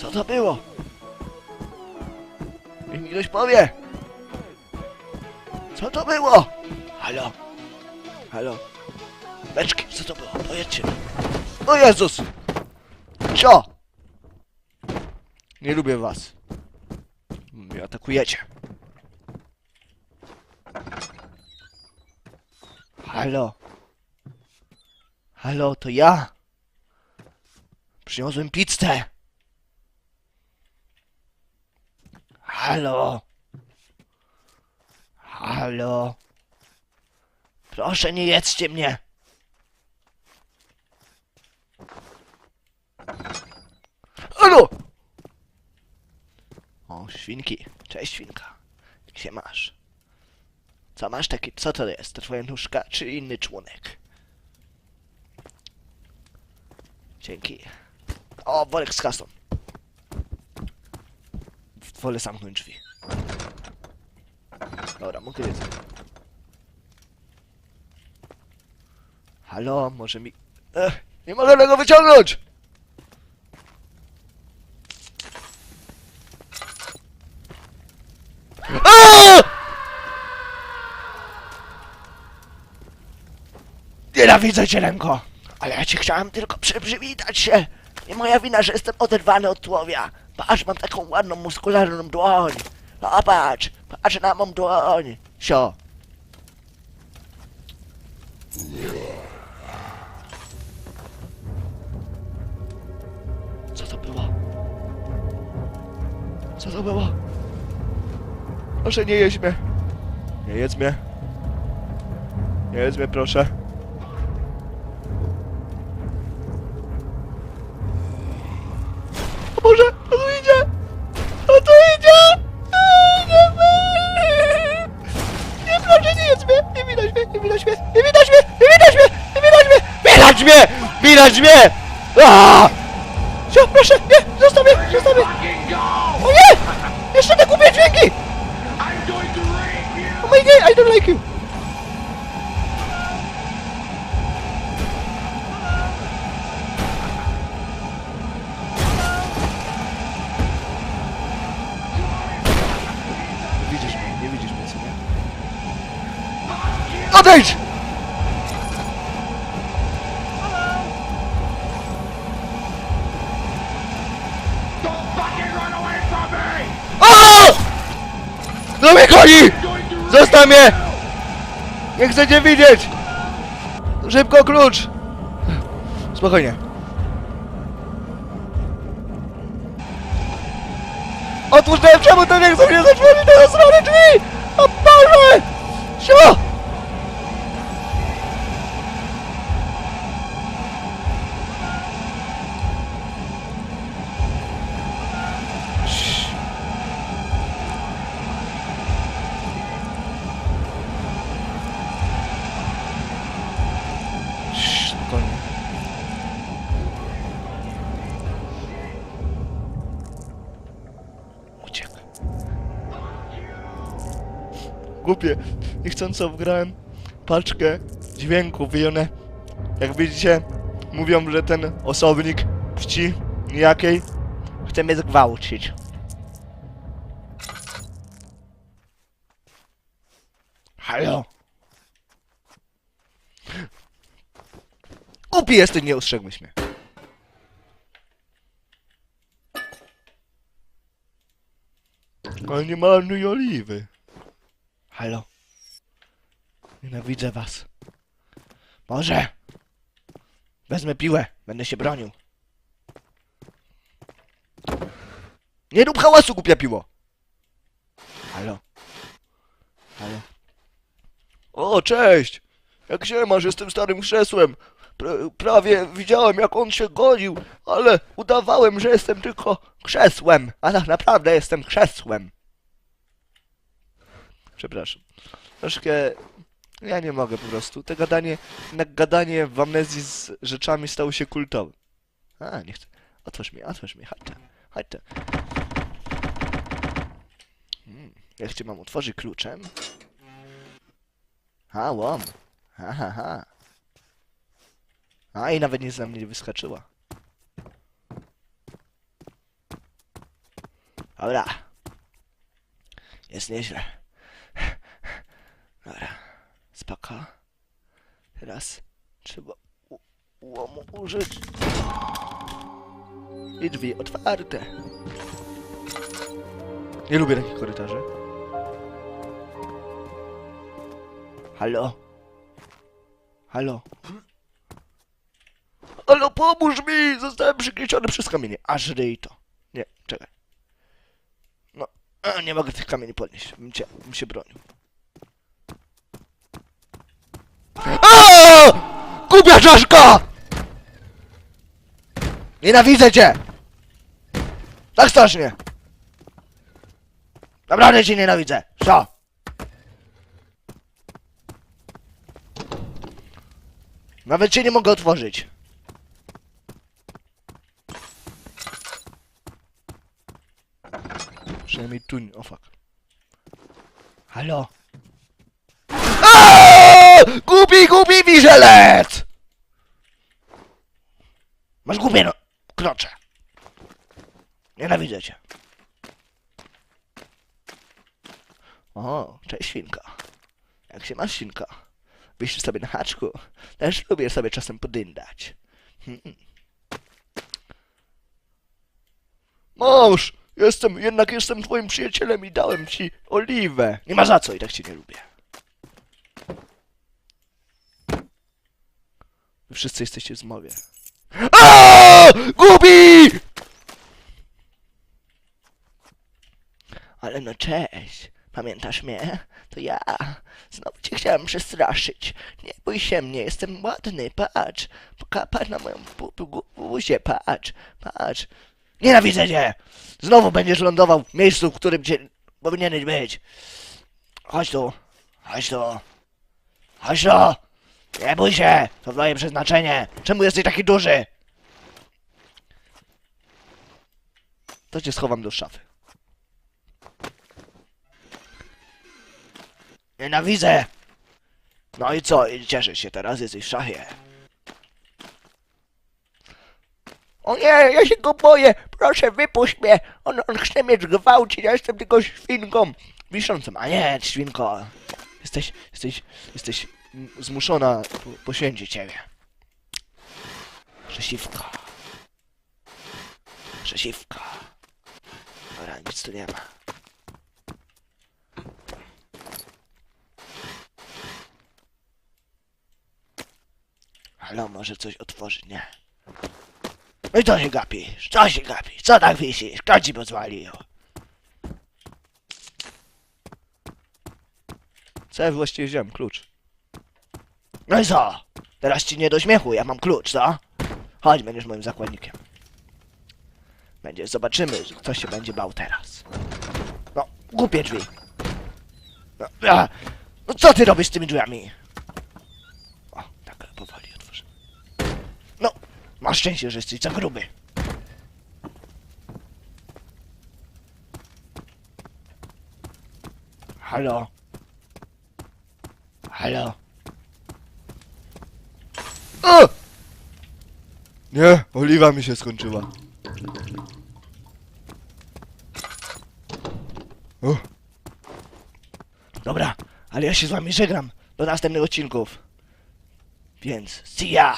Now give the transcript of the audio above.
Co to było? Niech mi ktoś powie! Co to było? Halo? Halo? Beczki, co to było? Powiedzcie. O Jezus! Co? Nie lubię was. Mnie atakujecie. Halo? Halo, to ja? Przyniosłem pizzę. Halo? Halo? Proszę, nie jedzcie mnie. Halo? O, świnki. Cześć, świnka. Jak się masz? Co masz taki, co to jest? To twoja nóżka, czy inny członek? Dzięki. O, worek z kasą. Wolę zamknąć drzwi. Dobra, mogę jedzenie. Halo, może mi... Ech, nie mogę tego wyciągnąć! Aaaa! Nienawidzę cię, Lenko! Ale ja ci chciałem tylko przy, przywitać się! Nie moja wina, że jestem oderwany od tułowia! Patrz, mam taką ładną, muskularną dłoń! O, patrz! Patrz na mą dłoń! Sio! Co to było? Co to było? Proszę nie jeść mnie. Nie jedz mnie. Nie jedz mnie, proszę. Boże, o tu idzie! O tu idzie! Eee, Nie, proszę, nie jedz mnie! Nie widać mnie, nie widać mnie, nie widać mnie, nie widać mnie, nie widać mnie! Widać mnie! Widać mnie! Aaaa! Cio, proszę, nie, Odejdź! No mnie goni! Zostaw mnie! Nie chcę cię widzieć! Szybko klucz! Spokojnie. Otwórz czemu to nie chce mnie zatworzyć te strony drzwi? O Boże! Głupie. Niechcąco wgrałem paczkę dźwięków i one, jak widzicie, mówią, że ten osobnik płci nijakiej chce mnie zgwałcić. Halo? Głupi jesteś, nie ostrzegłeś mnie. Ale nie marnuj oliwy. Halo? Nienawidzę was. Może? Wezmę piłę, będę się bronił. Nie rób hałasu, głupia piło! Halo? Halo? O, cześć! Jak się masz, jestem starym krzesłem. Pra- prawie widziałem, jak on się gonił, ale udawałem, że jestem tylko krzesłem. A tak naprawdę jestem krzesłem. Przepraszam. Troszkę... Ja nie mogę po prostu. Te gadanie, na gadanie w amnezji z rzeczami stało się kultowym. A, nie chcę. Otwórz mi, otwórz mi, chodź. tu. Hmm, jak cię mam otworzyć kluczem? A, łom. Ha, ha, ha. A, i nawet nie za mnie wyskoczyła. Dobra. Jest nieźle. Dobra. Spoko. Teraz trzeba łomu użyć. I drzwi otwarte. Nie lubię takich korytarzy. Halo? Halo? Halo, pomóż mi! Zostałem przygnieciony przez kamienie. Aż ryj to. Nie, czekaj. No, nie mogę tych kamieni podnieść. Bym, cię, bym się bronił. Aaaa! Głupia czaszka! Nienawidzę cię! Tak strasznie! Naprawdę cię nienawidzę! Co? Nawet cię nie mogę otworzyć. Przynajmniej tu. O fuck. Halo? Głupi, głupi wizelec! Masz głupie no... krocze. Nienawidzę cię. O, cześć świnka. Jak się masz świnka? Wisisz sobie na haczku. Też lubię sobie czasem podyndać. Hmm. Mąż! Jestem, jednak jestem twoim przyjacielem i dałem ci oliwę. Nie ma za co i tak cię nie lubię. Wy wszyscy jesteście w zmowie. Aaaa! Gubi! Ale no cześć. Pamiętasz mnie? To ja. Znowu cię chciałem przestraszyć. Nie bój się mnie, jestem ładny, patrz. Poka- Patrz na moją bu- bu- buzię, patrz, patrz. Nienawidzę cię! Znowu będziesz lądował w miejscu, w którym cię powinieneś być. Chodź tu, chodź tu, chodź tu. Nie bój się, to moje przeznaczenie. Czemu jesteś taki duży? To cię schowam do szafy. Nienawidzę! No i co? I cieszysz się teraz, jesteś w szafie. O nie, ja się go boję! Proszę, wypuść mnie! On, on chce mnie gwałcić, ja jestem tylko świnką wiszącą. A nie, świnko. Jesteś, jesteś, jesteś zmuszona po, poświęcić ciebie. Przesiwka. Przesiwka. Dobra, nic tu nie ma. Halo, może coś otworzy? Nie. No i co się gapisz? Co się gapisz? Co tak wisisz? Kto ci pozwolił? Co ja właściwie wziąłem? Klucz. No i co? Teraz ci nie do śmiechu, ja mam klucz, co? Chodź, będziesz moim zakładnikiem. Będzie, zobaczymy, kto się będzie bał teraz. No, głupie drzwi. No, a, no co ty robisz z tymi drzwiami? O, tak powoli otworzę. No, masz szczęście, że jesteś za gruby. Halo? Halo? O! Nie, oliwa mi się skończyła. O. Dobra, ale ja się z wami żegnam do następnych odcinków. Więc see ya!